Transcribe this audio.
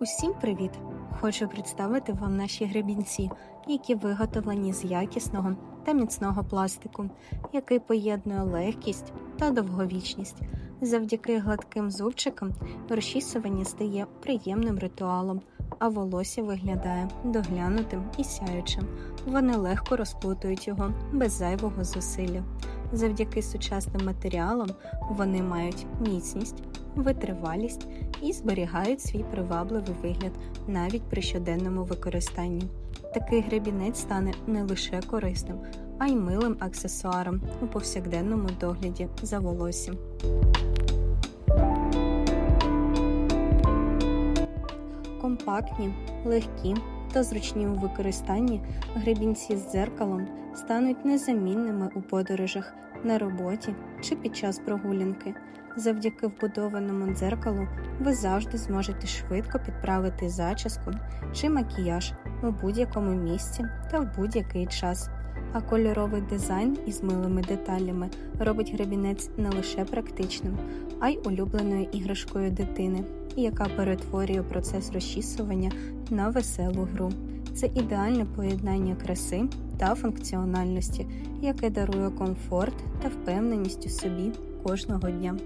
Усім привіт! Хочу представити вам наші гребінці, які виготовлені з якісного та міцного пластику, який поєднує легкість та довговічність. Завдяки гладким зубчикам розчісування стає приємним ритуалом, а волосся виглядає доглянутим і сяючим. Вони легко розплутують його без зайвого зусилля. Завдяки сучасним матеріалам вони мають міцність, витривалість і зберігають свій привабливий вигляд навіть при щоденному використанні. Такий гребінець стане не лише корисним, а й милим аксесуаром у повсякденному догляді за волоссям. Компактні, легкі та зручні у використанні гребінці з дзеркалом стануть незамінними у подорожах на роботі чи під час прогулянки. Завдяки вбудованому дзеркалу ви завжди зможете швидко підправити зачіску чи макіяж у будь-якому місці та в будь-який час. А кольоровий дизайн із милими деталями робить гребінець не лише практичним, а й улюбленою іграшкою дитини, яка перетворює процес розчісування на веселу гру. Це ідеальне поєднання краси та функціональності, яке дарує комфорт та впевненість у собі кожного дня.